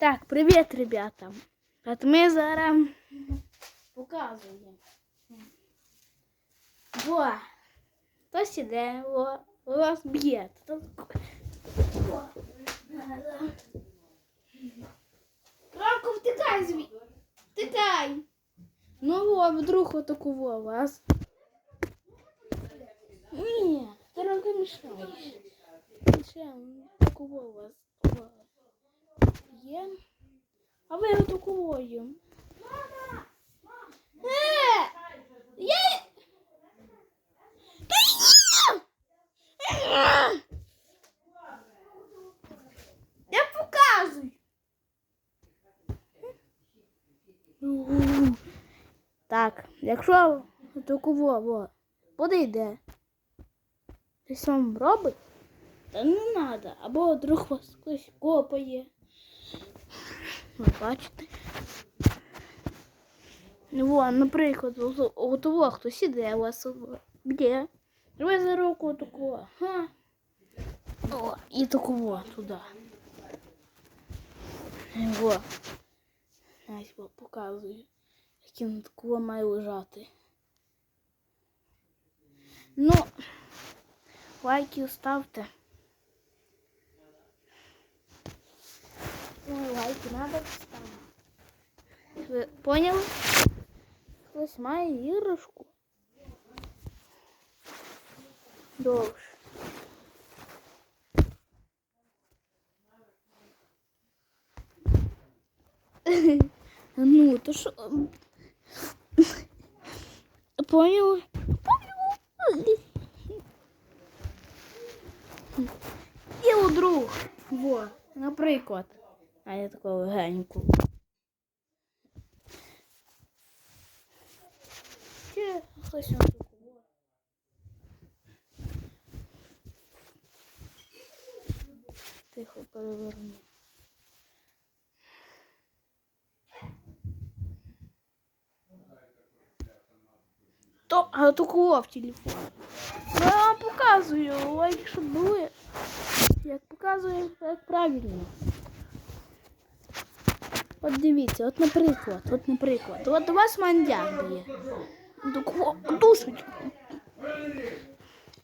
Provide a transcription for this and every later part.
Так, привіт, ребята. От ми зараз показуємо. Во. Хтось іде, во, вас б'є. Тут- втикай звідси. Втикай. Ну во, вдруг отакого вас. Ні, ти Ромко мішаєш. Ще такого вас. Є. А ви отакою. Мама! Е! Я... Показую. Так, якщо такого во, подійде, щось вам робить, та не треба. Або вдруг вас хтось копає. Ви бачите? Ну, во, наприклад, ото- у того, хтось іде у вас б'є. Ви за руку такого. Ха. О, і такого туди. Во. Ось показую. Як він такого має лежати. Ну, лайки ставте. надо ставити. Ви поняли? Хтось має іграшку. Довше. Ну, то що? Поняли? Поняли? І друг. Во, наприклад. А я таку легеньку. Чи хтось там такого. Тихо переверну. То, а такого в телефоні. Ну, я вам показую, лайк, щоб були. Як показую, як правильно. От дивіться, от наприклад, от наприклад, от у вас мандяк є. Такого душить.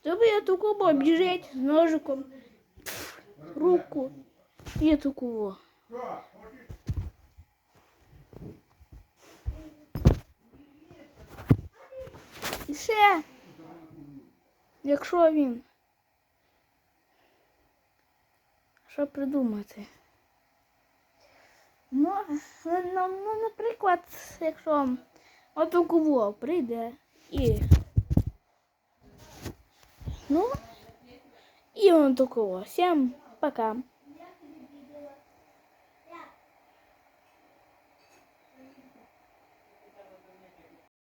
Тобі я такого біжить з ножиком, руку і такого. І ще, якщо він. Що придумати? Ну, ну, ну, ну, наприклад, якщо от у кого прийде і. Ну, і он такого. Всім пока.